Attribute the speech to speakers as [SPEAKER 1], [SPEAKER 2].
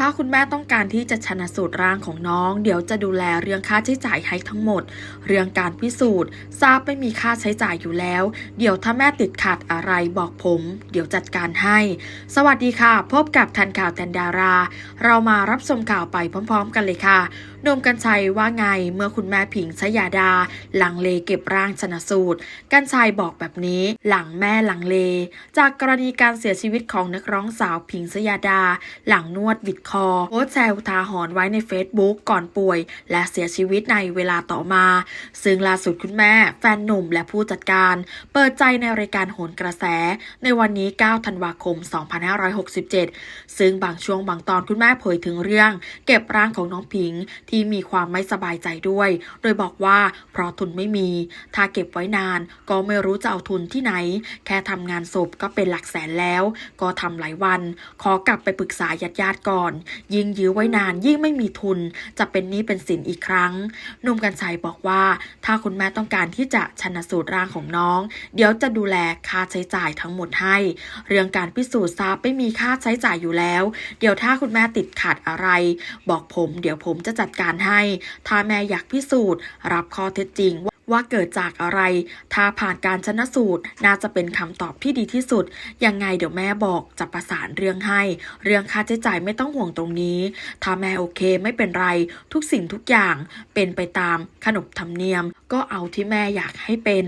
[SPEAKER 1] ถ้าคุณแม่ต้องการที่จะชนะสูตรร่างของน้อง เดี๋ยวจะดูแลเรื่องค่าใช้จ่ายให้ทั้งหมด เรื่องการพิสูจน์ ทราบไม่มีค่าใช้จ่ายอยู่แล้ว เดี๋ยวถ้าแม่ติดขัดอะไรบอกผม เดี๋ยวจัดการให้ สวัสดีค่ะ พบกับทันข่าวแทนดารา เรามารับชมข่าวไปพร้อม ๆ กันเลยค่ะนุ่มกัญชัยว่าไงเมื่อคุณแม่ผิงชยาดา หลังเลเก็บร่างชนะสูตร กัญชัยบอกแบบนี้ หลังแม่หลังเล จากกรณีการเสียชีวิตของนักร้องสาวผิงชยาดา หลังนวดบิดคอโพสแซวทาหรณ์ไว้ใน Facebook ก่อนป่วย และเสียชีวิตในเวลาต่อมา ซึ่งล่าสุดคุณแม่ แฟนหนุ่มและผู้จัดการ เปิดใจในรายการโหนกระแส ในวันนี้ 9 ธันวาคม 2567 ซึ่งบางช่วงบางตอนคุณแม่เผยถึงเรื่อง เก็บร่างของน้องผิงที่มีความไม่สบายใจด้วย โดยบอกว่าเพราะทุนไม่มี ถ้าเก็บไว้นานก็ไม่รู้จะเอาทุนที่ไหน แค่ทำงานศพก็เป็นหลักแสนแล้ว ก็ทำหลายวัน ขอกลับไปปรึกษาญาติญาติๆก่อนยิ่งยื้อไว้นานยิ่งไม่มีทุน จะเป็นหนี้เป็นสินอีกครั้งนุ่มกัญชัยบอกว่า ถ้าคุณแม่ต้องการที่จะชันสูตรร่างของน้อง เดี๋ยวจะดูแลค่าใช้จ่ายทั้งหมดให้ เรื่องการพิสูจน์ทราบไม่มีค่าใช้จ่ายอยู่แล้ว เดี๋ยวถ้าคุณแม่ติดขัดอะไร บอกผม เดี๋ยวผมจะจัดการให้ ถ้าแม่อยากพิสูจน์ รับข้อเท็จจริงว่า ว่าเกิดจากอะไร ถ้าผ่านการชนะสูตร น่าจะเป็นคำตอบที่ดีที่สุด ยังไงเดี๋ยวแม่บอกจะประสานเรื่องให้ เรื่องค่าใช้จ่ายไม่ต้องห่วงตรงนี้ ถ้าแม่โอเคไม่เป็นไร ทุกสิ่งทุกอย่างเป็นไปตามขนบธรรมเนียม ก็เอาที่แม่อยากให้เป็น